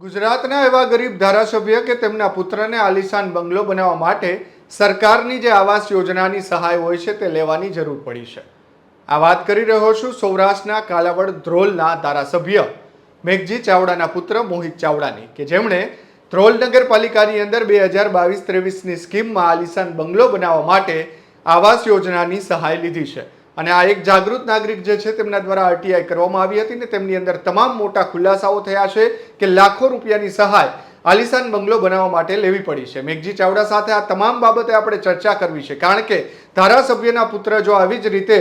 ગુજરાતના એવા ગરીબ ધારાસભ્ય કે તેમના પુત્રને આલિશાન બંગલો બનાવવા માટે સરકારની જે આવાસ યોજનાની સહાય હોય છે તે લેવાની જરૂર પડી છે. આ વાત કરી રહ્યો છું સૌરાષ્ટ્રના કાલાવડ ધ્રોલના ધારાસભ્ય મેઘજી ચાવડાના પુત્ર મોહિત ચાવડાની, કે જેમણે ધ્રોલ નગરપાલિકાની અંદર બે હજાર બાવીસ ત્રેવીસની સ્કીમમાં આલિશાન બંગલો બનાવવા માટે આવાસ યોજનાની સહાય લીધી છે. અને આ એક જાગૃત નાગરિક જે છે તેમના દ્વારા આરટીઆઈ કરવામાં આવી હતી ને તેમની અંદર તમામ મોટા ખુલાસાઓ થયા છે કે લાખો રૂપિયાની સહાય આલિશાન બંગલો બનાવવા માટે લેવી પડી છે. મેઘજી ચાવડા સાથે આ તમામ બાબતે આપણે ચર્ચા કરવી છે. કારણ કે ધારાસભ્યના પુત્ર જો આવી જ રીતે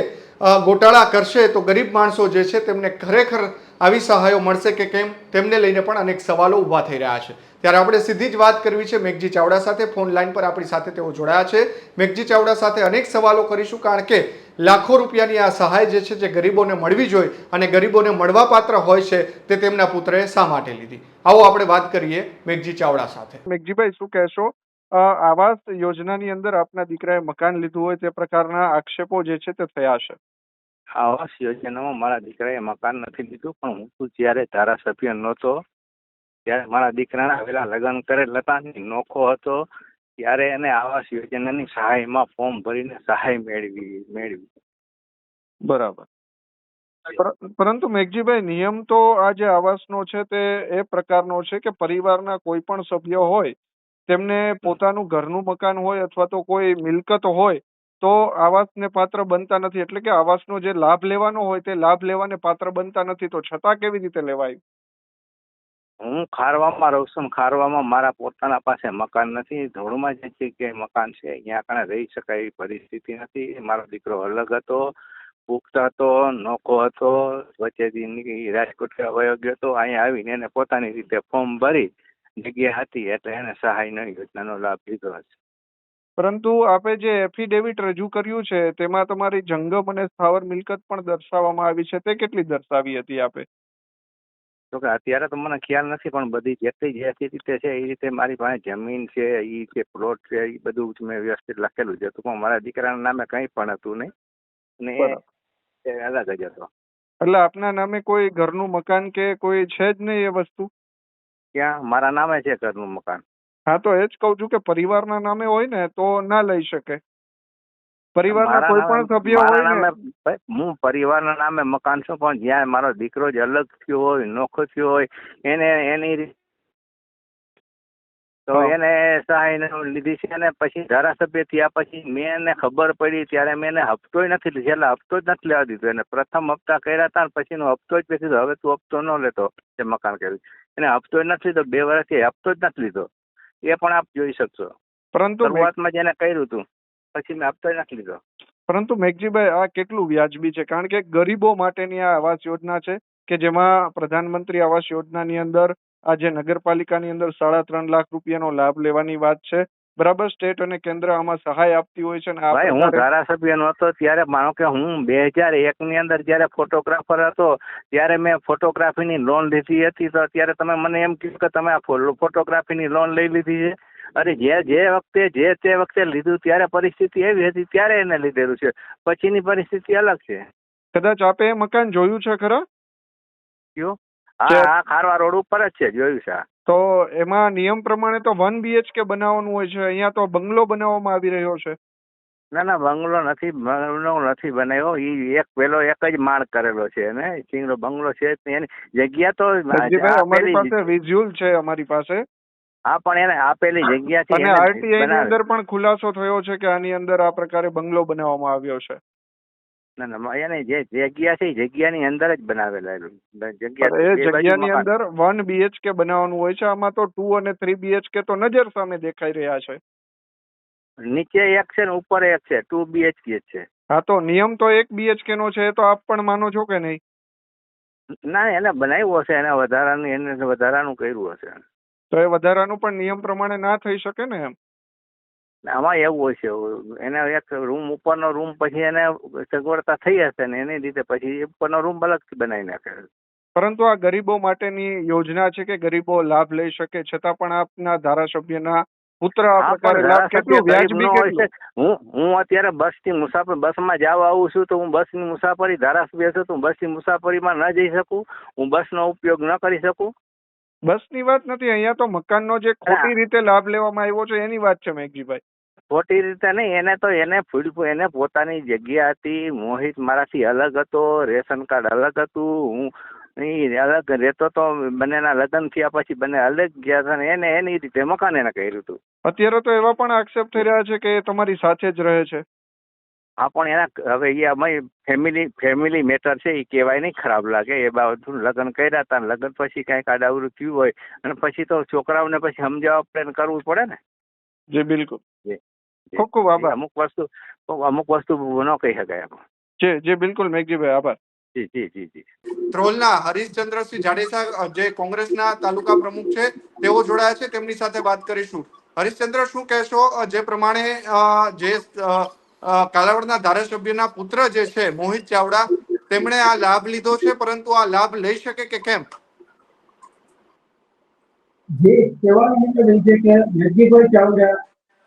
ગોટાળા કરશે તો ગરીબ માણસો જે છે તેમને ખરેખર આવી સહાયો મળશે કે કેમ? તેમને લઈને પણ અનેક સવાલો ઊભા થઈ રહ્યા છે. ત્યારે આપણે સીધી જ વાત કરવી છે મેઘજી ચાવડા સાથે. ફોન લાઈન પર આપણી સાથે તેઓ જોડાયા છે. મેઘજી ચાવડા સાથે અનેક સવાલો કરીશું કારણ કે લાખો રૂપિયાની આ સહાય જે છે જે ગરીબોને મળવી જોઈએ અને ગરીબોને મળવા પાત્ર હોય છે તે તેમના પુત્રએ શા માટે લીધી? આવો આપણે વાત કરીએ મેઘજી ચાવડા સાથે. મેઘજીભાઈ શું કહેશો? આવાસ યોજનાની અંદર આપના દીકરાએ મકાન લીધું હોય તે પ્રકારના આક્ષેપો જે છે તે થયા છે? આવાસ યોજનામાં મારા દીકરાએ મકાન નથી લીધું પણ હું જ્યારે ધારાસભ્ય નહોતો ત્યારે મારા દીકરાના પેલા લગ્ન કરેલ હતા નોખો હતો, ત્યારે એને આવાસ યોજનાની સહાયમાં ફોર્મ ભરીને સહાય મેળવી મેળવી. બરાબર. પરંતુ મેઘજીભાઈ, નિયમ તો આ જે આવાસનો છે તે એ પ્રકારનો છે કે પરિવારના કોઈ પણ સભ્ય હોય, તેમને પોતાનું ઘરનું મકાન હોય અથવા તો કોઈ મિલકત હોય, તો આવાસને પાત્ર બનતા નથી. એટલે કે આવાસનો જે લાભ લેવાનો હોય તે લાભ લેવાને પાત્ર બનતા નથી. તો છતાં કેવી રીતે લેવાય? હું ખારવામાં રહું છું ખારવામાં મારા પોતાના પાસે મકાન નથી. ધોળમાં જે છે કે મકાન છે, અહીંયા કણે રહી શકાય એવી પરિસ્થિતિ નથી. મારો દીકરો અલગ હતો, પુખ્ત હતો, નોખો હતો, વચ્ચેથી રાજકોટ વયો ગયો હતો અહીંયા આવીને એને પોતાની રીતે ફોર્મ ભરી જગ્યા હતી એટલે એને સહાયની યોજનાનો લાભ લીધો હશે. પરંતુ આપે જે એફિડેવિટ રજૂ કર્યું છે, તેમાં તમારી જંગમ અને સ્થાવર મિલકત પણ દર્શાવવામાં આવી છે. તે કેટલી દર્શાવી હતી આપે? તો કે અત્યારે તો મને ખ્યાલ નથી પણ બધી જેટલી જે રીતે છે એ રીતે મારી પાસે જમીન છે એ છે પ્લોટ છે એ બધું જ મેં વ્યવસ્થિત લખેલું જ હતું પણ મારા દીકરાના નામે કંઈ પણ હતું નહીં. અને એ અલગ જ હતો. એટલે આપના નામે કોઈ ઘરનું મકાન કે કોઈ છે જ નહીં એ વસ્તુ? ત્યાં મારા નામે છે ઘરનું મકાન. હા તો એ જ કહું છું કે પરિવારના નામે હોય ને તો ના લઈ શકે. પરિવારના કોઈ પણ સભ્ય હોય ને? હું પરિવારના નામે મકાન છું પણ જ્યાં મારો દીકરો જ અલગ થયો હોય નોખો થયો હોય એને એની તો એને સહાય લીધી છે અને પછી ધારાસભ્ય થયા પછી મેં એને ખબર પડી ત્યારે મેં એને હપ્તોય નથી છેલ્લા હપ્તો જ નથી લેવા દીધો. એને પ્રથમ હપ્તા કર્યા હતા પછી પછીનો હપ્તો જ પછી હવે તું હપ્તો ન લેતો જે મકાન કર્યું. એને હપ્તો નથી લીધો બે વર્ષથી હપ્તો જ નથી લીધો. એ પણ આપ જોઈ શકશો. પરંતુ શરૂઆતમાં જેને કર્યું હતું. પછી મેં હપ્તો નથી લીધો. પરંતુ મેઘજીભાઈ આ કેટલું વ્યાજબી છે? કારણ કે ગરીબો માટેની આ આવાસ યોજના છે કે જેમાં પ્રધાનમંત્રી આવાસ યોજનાની અંદર આ જે નગરપાલિકાની અંદર સાડા ત્રણ લાખ રૂપિયાનો લાભ લેવાની વાત છે. બરાબર સ્ટેટ અને કેન્દ્ર આમાં સહાય આપતી હોય છે ભાઈ હું ધારાસભ્ય નહોતો ત્યારે માનો કે હું બે હજાર એક ની અંદર જ્યારે ફોટોગ્રાફર હતો ત્યારે મેં ફોટોગ્રાફીની લોન લીધી હતી. તો ત્યારે તમે મને એમ કીધું કે તમે આ ફોટોગ્રાફીની લોન લઈ લીધી છે? અરે જે જે વખતે જે તે વખતે લીધું ત્યારે પરિસ્થિતિ એવી હતી ત્યારે એને લીધેલું છે. પછીની પરિસ્થિતિ અલગ છે. કદાચ આપે એ મકાન જોયું છે ખરા? કયું. હા હા ખારવા રોડ ઉપર જ છે જોયું છે તો એમાં નિયમ પ્રમાણે તો વન બીએચકે બનાવવાનું હોય છે. અહીંયા તો બંગલો બનાવવામાં આવી રહ્યો છે. ના ના બંગલો નથી બંગલો નથી બનાવ્યો. ઈ એક પેલો એક જ માળ કરેલો છે એને. ચીંગડો બંગલો છે એની જગ્યા તો અમારી પાસે વિઝ્યુઅલ છે અમારી પાસે. હા પણ એને આપેલી જગ્યા છે અને આરટીઆઈ ની અંદર પણ ખુલાસો થયો છે કે આની અંદર આ પ્રકારે બંગલો બનાવવામાં આવ્યો છે? ના ના એને જે જગ્યા છે એ જગ્યાની અંદર જ બનાવેલા જગ્યા એ જગ્યાની અંદર વન બીએચકે બનાવવાનું હોય છે. આમાં તો ટુ અને થ્રી બીએચકે તો નજર સામે દેખાઈ રહ્યા છે. નીચે એક છે ને ઉપર એક છે. ટુ બીએચકે છે. હા તો નિયમ તો એક બીએચકે નો છે તો આપ પણ માનો છો કે નહીં? ના એને બનાવ્યું હશે. એને વધારાનું એને વધારાનું કર્યું હશે. તો એ વધારાનું પણ નિયમ પ્રમાણે ના થઈ શકે ને એમ? આમાં એવું હોય છે. એને એક રૂમ ઉપરનો રૂમ પછી એને સગવડતા થઈ હશે ને એની રીતે પછી ઉપરનો રૂમ અલગ બનાવી નાખે. પરંતુ આ ગરીબો માટેની યોજના છે કે ગરીબો લાભ લઈ શકે છતાં પણ આપના ધારાસભ્યના પુત્ર આ પ્રકારે લાભ કેટલું વ્યાજબી ન કેટલું? હું હું અત્યારે બસથી મુસાફર બસમાં જવા આવું છું તો હું બસની મુસાફરી ધારાસભ્ય છું તો હું બસની મુસાફરીમાં ન જઈ શકું હું બસનો ઉપયોગ ન કરી શકું. બસની વાત નથી અહીંયા તો મકાનનો જે ખોટી રીતે લાભ લેવામાં આવ્યો છે એની વાત છે મેઘજીભાઈ. ખોટી રીતે નહીં એને તો એને ફૂડ એને પોતાની જગ્યા હતી મોહિત મારાથી અલગ હતો રેશન કાર્ડ અલગ હતું હું અલગ રહેતો તો બંનેના લગ્ન થયા પછી બંને અલગ ગયા હતા એને એની રીતે મકાન એને કર્યું હતું. અત્યારે તો એવા પણ આક્ષેપ થઈ રહ્યા છે કે એ તમારી સાથે જ રહે છે. હા પણ એના હવે એ અમારી ફેમિલી ફેમિલી મેટર છે એ કહેવાય નહીં ખરાબ લાગે એ બાબતનું લગ્ન કર્યા હતા ને લગ્ન પછી કાંઈક આડાવડું થયું હોય અને પછી તો છોકરાઓને પછી સમજાવવા પ્લેન કરવું પડે ને. જી બિલકુલ. જી. ખૂબ ખૂબ આભાર. અમુક વસ્તુ અમુક વસ્તુ ન કહી શકાય આપણે જી જી બિલકુલ મેઘજીભાઈ આભાર. જી જી જી જી. ધ્રોલના હરીશચંદ્રસિંહ જાડેજા જે કોંગ્રેસના તાલુકા પ્રમુખ છે તેઓ જોડાયા છે તેમની સાથે વાત કરીશું. હરીશચંદ્ર શું કહેશો? જે પ્રમાણે જે કાલાવડના ધારાસભ્યના પુત્ર જે છે, મોહિત ચાવડા, તેમણે આ લાભ લીધો છે, પરંતુ આ લાભ લઈ શકે કે કેમ? જે કહેવાનો મતલબ છે કે નજીકભાઈ ચાવડા,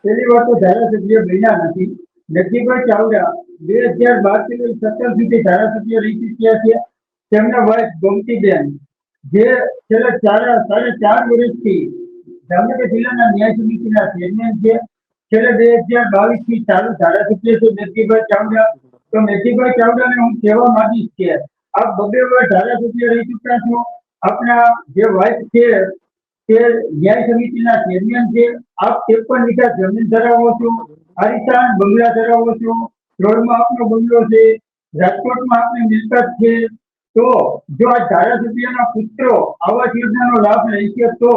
પહેલી વાત તો ધારાસભ્ય બન્યા નથી. નજીકભાઈ ચાવડા બે હજાર બારથી સત્તર સુધી ધારાસભ્ય રહી ચૂક્યા છે. તેમના વાઇફ ગોમતીબેન, જે છેલ્લા ચાર, સાડા ચાર વર્ષથી જામનગર જિલ્લાના ન્યાય સમિતિના ચેરમેન છે. છેલ્લા બે હજાર બાવીસથી ચાલુ ધારાસભ્ય છે મેથીભાઈ ચાવડા. તો નરસિંહભાઈ ચાવડાને હું કહેવા માંગીશ કે આપ બબે વાર ધારાસભ્ય રહી ચૂક્યા છો. આપના જે વાઇફ છે, તે ન્યાય સમિતિના ચેરમેન છે. આપ ત્રેપન વીઘા જમીન ધરાવો છો આરિશાન બંગલા ધરાવો છો, રોડમાં આપનો બંગલો છે, રાજકોટમાં આપની મિલકત છે. તો જો આ ધારાસભ્યના પુત્રો આવાસ યોજનાનો લાભ લઈ શકે તો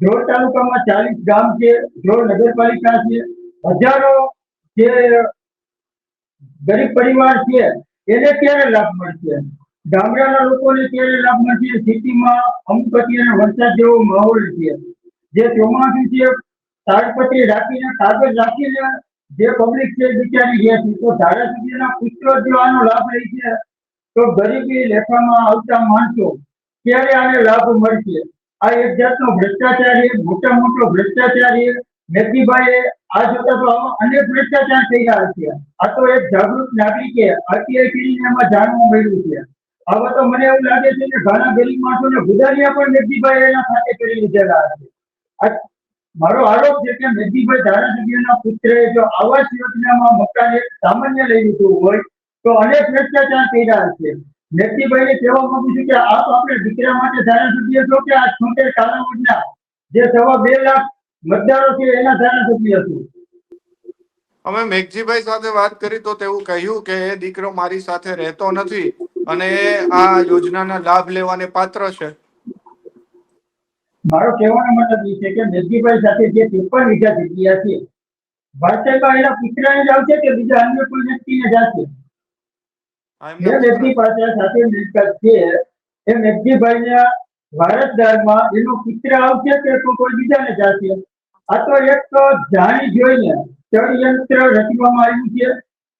ધ્રોળ તાલુકામાં ચાલીસ ગામ છે ધ્રોળ નગરપાલિકા છે. હજારો જે ગરીબ પરિવાર છે, એને ક્યારે લાભ મળશે? ગામડાના લોકોને ક્યારે લાભ મળશે? સિટીમાં અમુક અત્યારે વરસાદ જેવો માહોલ છે. જે ચોમાસું છે, તાડપત્રી રાખીને કાગળ રાખીને જે પબ્લિક છે બિચારી ગયા છે. તો ધારાસભ્યના પુત્રો જો આનો લાભ લે છે, તો ગરીબી લેખામાં આવતા માણસો ક્યારે આને લાભ મળશે? આ એક જાતનો ભ્રષ્ટાચાર મોટા મોટો ભ્રષ્ટાચાર મેઘજીભાઈએ આ જોતા તો અનેક ભ્રષ્ટાચાર થઈ રહ્યા છે આ તો એક જાગૃત નાગરિકે આરટીઆઈ કરીને એમાં જાણવા મળ્યું છે. હવે તો મને એવું લાગે છે કે ઘણા ગરીબ માણસોને ગુજારિયા પણ મેઘજીભાઈ એના સાથે કરી લીધેલા છે મારો આરોપ છે કે મેઘજીભાઈ ધારાસભ્યના પુત્રએ જો આવાસ યોજનામાં મકાન સામાન્ય લઈ લીધું હોય, તો અનેક ભ્રષ્ટાચાર થઈ રહ્યા છે મેઘજીભાઈને કહેવા માંગુ છું કે આપ આપણે દીકરા માટે ધારાસભ્ય છો કે આ છોટેર કાલાવડના જે સવા બે લાખ મતદારો છે એના ધારાસભ્ય છો. અમે મેઘજીભાઈ સાથે વાત કરી તો તેવું કહ્યું કે એ દીકરો મારી સાથે રહેતો નથી અને આ યોજનાના લાભ લેવાને પાત્ર છે. મારો કહેવાનો મતલબ એ છે કે મેઘજીભાઈ સાથે જે ત્રેપન વીઘા જગ્યા છે વાસ્તવમાં એના પુત્રને જ આવશે કે બીજા અન્ય કોઈ વ્યક્તિને જશે જે વ્યક્તિ. પાસે સાથે મિલકત છે. એ મેઘજીભાઈના વારસદારમાં એનો પુત્ર આવશે કે તો કોઈ બીજાને જશે આ તો એક જાણી જોઈને ષડયંત્ર રચવામાં આવ્યું છે.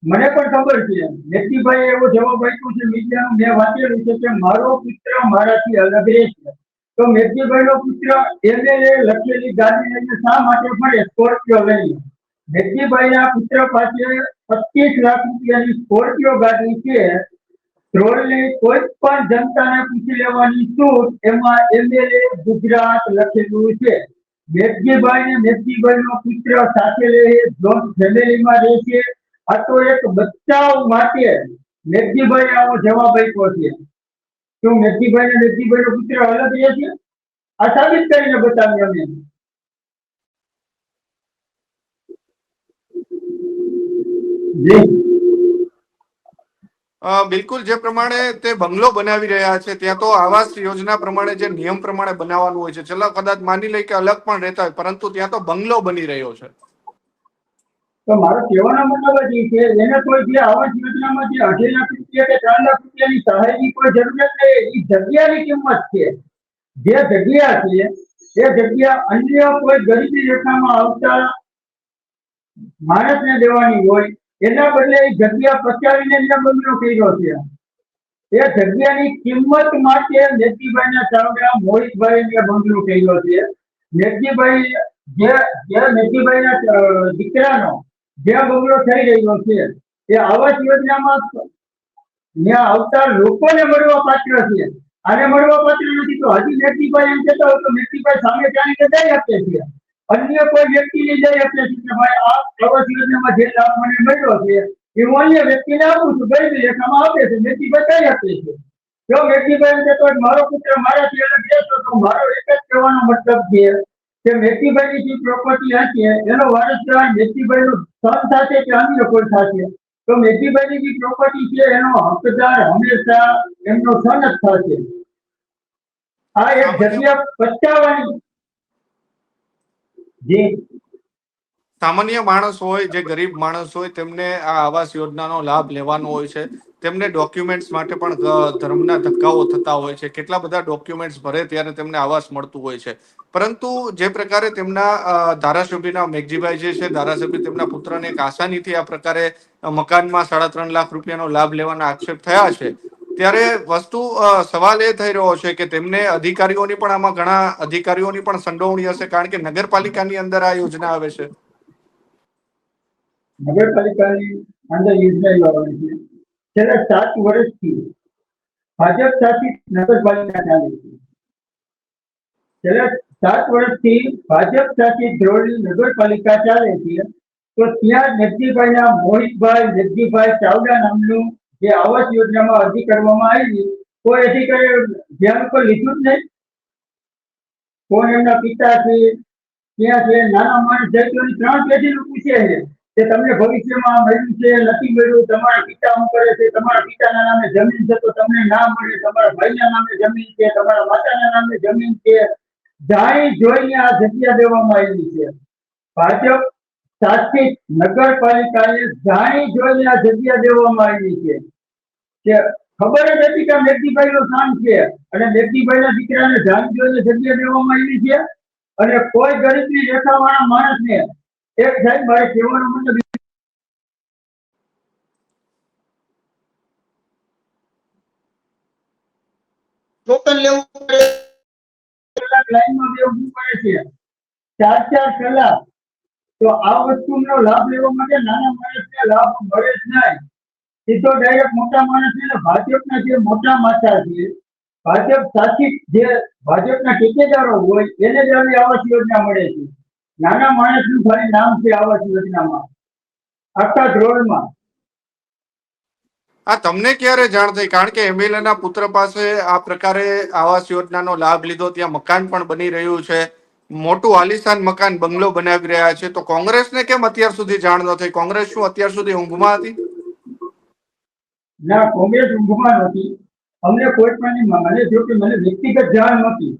મને પણ ખબર છે. મેઘજીભાઈએ એવો જવાબ આપ્યો છે. મીડિયાનું મેં વાંચેલું છે કે મારો પુત્ર મારાથી અલગ રહેશે તો મેઘજીભાઈનો પુત્ર એમએલએ લખેલી ગાડી એને શા માટે પણ સ્કોર્પિયો લઈને મેઘજીભાઈના પુત્ર પાસે પચીસ લાખ રૂપિયાની સ્કોર્પિયો ગાડી છે. ધ્રોળની કોઈ પણ જનતાને પૂછી લેવાની છૂટ એમાં એમએલએ ગુજરાત લખેલું છે. મેઘજીભાઈ ને મેઘજીભાઈ નો પુત્ર સાથે લઈ ફેમિલીમાં રહે છે. આ તો એક બચાવ માટે મેઘજીભાઈ આવો જવાબ આપ્યો છે. શું મેઘજીભાઈ ને મેઘજીભાઈ નો પુત્ર અલગ રહે છે? આ સાબિત કરીને બતાવ્યું અમે જી અ, બિલકુલ જે પ્રમાણે તે બંગલો બનાવી રહ્યા છે ત્યાં તો આવાસ યોજના પ્રમાણે જે નિયમ પ્રમાણે બનાવવાનું હોય છે છેલ્લા કદાચ માની લઈ કે અલગ પણ રહેતા હોય પરંતુ ત્યાં તો બંગલો બની રહ્યો છે. તો મારો કહેવાનો મતલબ જ છે એને કોઈ જે આવાસ યોજનામાં જે અઢી લાખ રૂપિયા કે ત્રણ લાખ રૂપિયાની સહાયની કોઈ જરૂરિયાત નહીં એ જગ્યાની કિંમત છે. જે જગ્યા છે એ જગ્યા અન્ય કોઈ ગરીબી રેખામાં આવતા માણસને દેવાની હોય એના બદલે જગ્યા પચાવીને એમને બંગલો કર્યો છે. એ જગ્યાની કિંમત માટે મેઘજીભાઈના ચાવડા મોહિતભાઈને બંગલો કર્યો છે. નેતીભાઈ જે જે અ, દીકરાનો જે બંગલો થઈ રહ્યો છે એ આવાસ યોજનામાં ત્યાં આવતા લોકોને મળવા પાત્ર છે. આને મળવા પાત્ર નથી તો હજી વ્યક્તિભાઈ એમ કહેતા હોય તો વ્યક્તિભાઈ સામે જાણીને દઈ આપે છીએ અન્ય કોઈ વ્યક્તિને આપીએ છીએ કે ભાઈ, આ પ્રવાસ યોજનામાં જે લાભ મને મળ્યો છે, એ હું અન્ય વ્યક્તિને આપું છું, ગરીબી લેખામાં આપે છે મેથીભાઈ કઈ આપે છે. જો મેથીભાઈ એમ કહેતો મારો પુત્ર મારાથી અલગ રહેતો, તો મારો એક જ કહેવાનો મતલબ છે કે વ્યક્તિભાઈની જે પ્રોપર્ટી હશે એનો વારસદારનું સન થશે કે અન્ય કોઈ થશે તો મેઘજીભાઈની જે પ્રોપર્ટી છે, એનો હકદાર હંમેશા એમનો સન જ થશે આ એક જગ્યા પચાવવાની સામાન્ય માણસ હોય, જે ગરીબ માણસ હોય, તેમને આ આવાસ યોજનાનો લાભ લેવાનો હોય છે. તેમને ડોક્યુમેન્ટ્સ માટે પણ ધર્મના ધક્કાઓ થતા હોય છે. કેટલા બધા ડોક્યુમેન્ટ્સ ભરે ત્યારે તેમને આવાસ મળતું હોય છે. પરંતુ જે પ્રકારે તેમના ધારાસભ્યના મેઘજીભાઈ જે છે, ધારાસભ્ય તેમના પુત્રને એક આસાનીથી આ પ્રકારે મકાનમાં સાડા ત્રણ લાખ રૂપિયાનો લાભ લેવાના આક્ષેપ થયા છે. ત્યારે વસ્તુ સવાલ એ થઈ રહ્યો છે કે તેમને અધિકારીઓની પણ આમાં ઘણા અધિકારીઓની પણ સંડોવણી હશે, કારણ કે નગરપાલિકાની અંદર આ યોજના આવે છે. નગરપાલિકાની અંદર યોજના લાવવાની છે. છેલ્લા સાત વર્ષથી ભાજપ શાસિત નગરપાલિકા ચાલે છે. છેલ્લા સાત વર્ષથી ભાજપ શાસિત ધોરણની નગરપાલિકા ચાલે છે. તો ત્યાં જગદીભાઈના મોહિતભાઈ જગદીભાઈ ચાવડા નામનું જે આવાસ યોજનામાં અરજી કરવામાં આવી કોઈ અધિકારી ધ્યાન ઉપર લીધું જ નહીં. કોણ એમના પિતા છે ક્યાં છે નાના માણસ જાય ત્રણ પેઢીનું પૂછે છે કે તમને ભવિષ્યમાં મળ્યું છે, નથી મળ્યું, તમારા પિતા શું કરે છે, તમારા પિતાના નામે જમીન છે, તો તમને ના મળે, તમારા ભાઈના નામે જમીન છે, તમારા માતાના નામે જમીન છે. જાણી જોઈને આ જગ્યા દેવામાં આવી છે. ભાજપ શાસિત નગરપાલિકાએ જાણી જોઈને આ જગ્યા દેવામાં આવી છે. કે ખબર જ હતી કે મેઘજીભાઈ નો સ્થાન છે. અને મેઘજીભાઈ ના દીકરાને જાણી જોઈને જગ્યા દેવામાં આવી છે. અને કોઈ ગરીબની રેખાવાળા માણસને એક સાહેબ મારે કહેવાનો મતલબ ટોકન લેવું પડે. કલાક લાઈનમાં બેવું પડે છે. ચાર ચાર કલાક તો આ વસ્તુનો લાભ લેવા માટે નાના માણસને લાભ મળે જ નહીં. સીધો ડાયરેક્ટ મોટા માણસને ભાજપના જે મોટા માથા છે, ભાજપ શાસિત જે ભાજપના ટેકેદારો હોય, એને જ આવી આવાસ યોજના મળે છે. નાના માણસનું ખાલી નામ છે આવાસ યોજનામાં. આખા ધોરણમાં. આ તમને ક્યારે જાણ થઈ? કારણ કે એમએલએ ના પુત્ર પાસે આ પ્રકારે આવાસ યોજનાનો લાભ લીધો, ત્યાં મકાન પણ બની રહ્યું છે. મોટું આલિશાન મકાન બંગલો બનાવી રહ્યા છે. તો કોંગ્રેસને કેમ અત્યાર સુધી જાણ ન કોંગ્રેસ શું અત્યાર સુધી ઊંઘમાં હતી? ના, કોંગ્રેસ ઊંઘમાં નથી. અમને કોઈ પણ મને જો કે મને વ્યક્તિગત જાણ નથી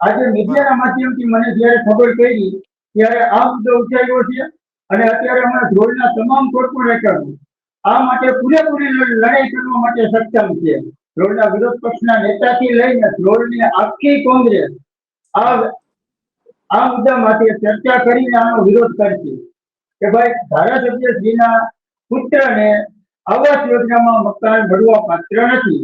આજે મીડિયાના માધ્યમથી મને જ્યારે ખબર પડી, ત્યારે આ મુદ્દો ઉઠાવ્યો છે અને અત્યારે અમારા ધ્રોળના તમામ કોર્પોરેટરો આ માટે પૂરેપૂરી લડાઈ કરવા માટે સક્ષમ છે. ધ્રોળના વિરોધ પક્ષના નેતાથી લઈને ધ્રોળની આખી કોંગ્રેસ આ આ મુદ્દા માટે ચર્ચા કરીને આનો વિરોધ કરશે કે ભાઈ ધારાસભ્યશ્રીના પુત્રને આવાસ યોજનામાં મકાન મળવા પાત્ર નથી.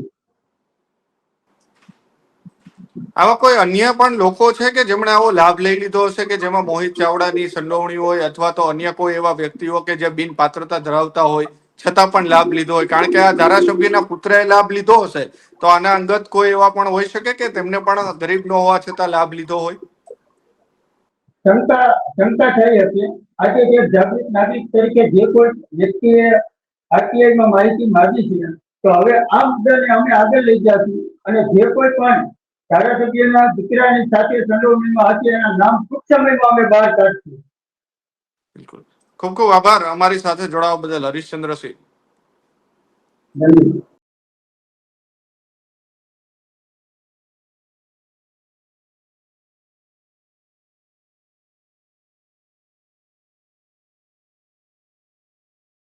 આવા કોઈ અન્ય પણ લોકો છે કે જેમણે આવો લાભ લઈ લીધો હશે કે જેમાં મોહિત ચાવડાની સંડોવણી હોય અથવા તો અન્ય કોઈ એવા વ્યક્તિઓ કે જે બિન પાત્રતા ધરાવતા હોય છતાં પણ લાભ લીધો હોય? કારણ કે આ ધારાસભ્યના પુત્રએ લાભ લીધો હશે. તો આના અંગત કોઈ એવા પણ હોઈ શકે કે તેમને પણ ગરીબ ન હોવા છતાં લાભ લીધો હોય? શંકા શંકા થઈ હતી. આજે જે જાગૃત નાગરિક તરીકે જે કોઈ વ્યક્તિએ આરટીઆઈમાં માહિતી માંગી છે તો હવે આ મુદ્દાને અમે આગળ લઈ જશું અને જે કોઈ પણ ધારાસભ્યના દીકરાની સાથે સંડોવણીમાં હતી એના નામ ટૂંક સમયમાં અમે બહાર કાઢશું. બિલકુલ. ખૂબ ખૂબ આભાર અમારી સાથે જોડાવા બદલ હરીશચંદ્રસિંહ. ધન્યવાદ.